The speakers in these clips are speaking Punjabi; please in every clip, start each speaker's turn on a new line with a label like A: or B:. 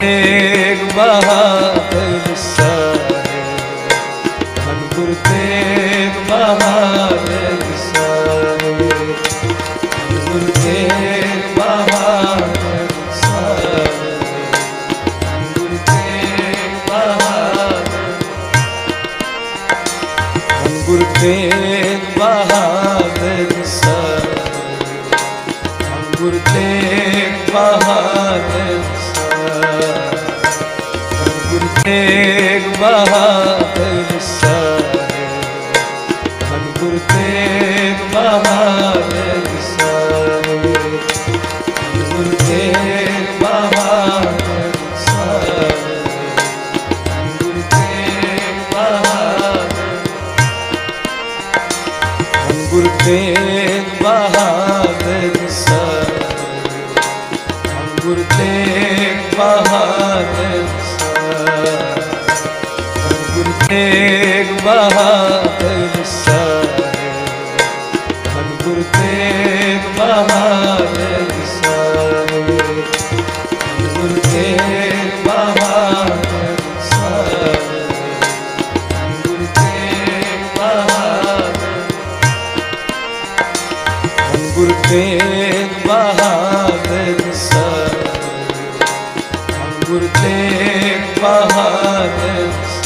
A: ਤੇਗ ਬਹਾ ਸਾਹਿਬ ਤੇਗ ਬਹਾਦਰ ਸਾਹਿਬ ਧੰਨ ਗੁਰ ਤੇਗ ਬਹਾਦਰ ਸਾਹਿਬ ਧੰਨ ਤੇਗ ਬਹਾਦਰ ਸਾਹਿਬ ਹਰ ਗੁਰ ਤੇਗ ਬਹਾਦਰ ਮਹਾ ਕਰਸਾ ਮਨ ਗੁਰ ਤੇਗ ਮਹਾ ਕਰਸਾ ਮਨ ਗੁਰ ਤੇਗ ਮਹਾ ਕਰਸਾ ਮਨ ਗੁਰ ਤੇਗ ਮਹਾ ਮਨ ਗੁਰ ਤੇਗ ਮਹਾ ਕਰਸਾ ਮਨ ਗੁਰ ਤੇਗ ਮਹਾ ਕਰਸਾ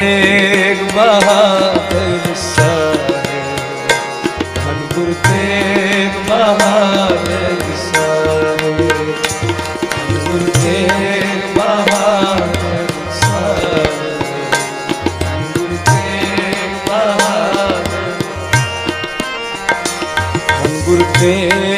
A: ਸਾਹਿਬ ਗੁਰੂ ਤੇਗ ਬਹਾਦਰ ਸਾਹਿਬ ਧੰਨ ਤੇਗ ਬਹਾਦਰ ਸਾਹਿਬ ਧੰਨ ਤੇਗ ਬਹਾਦਰ ਸਾਹਿਬ ਧੰਨ ਤੇਗ ਬਹਾਦਰ ਧੰਨ ਤੇਗ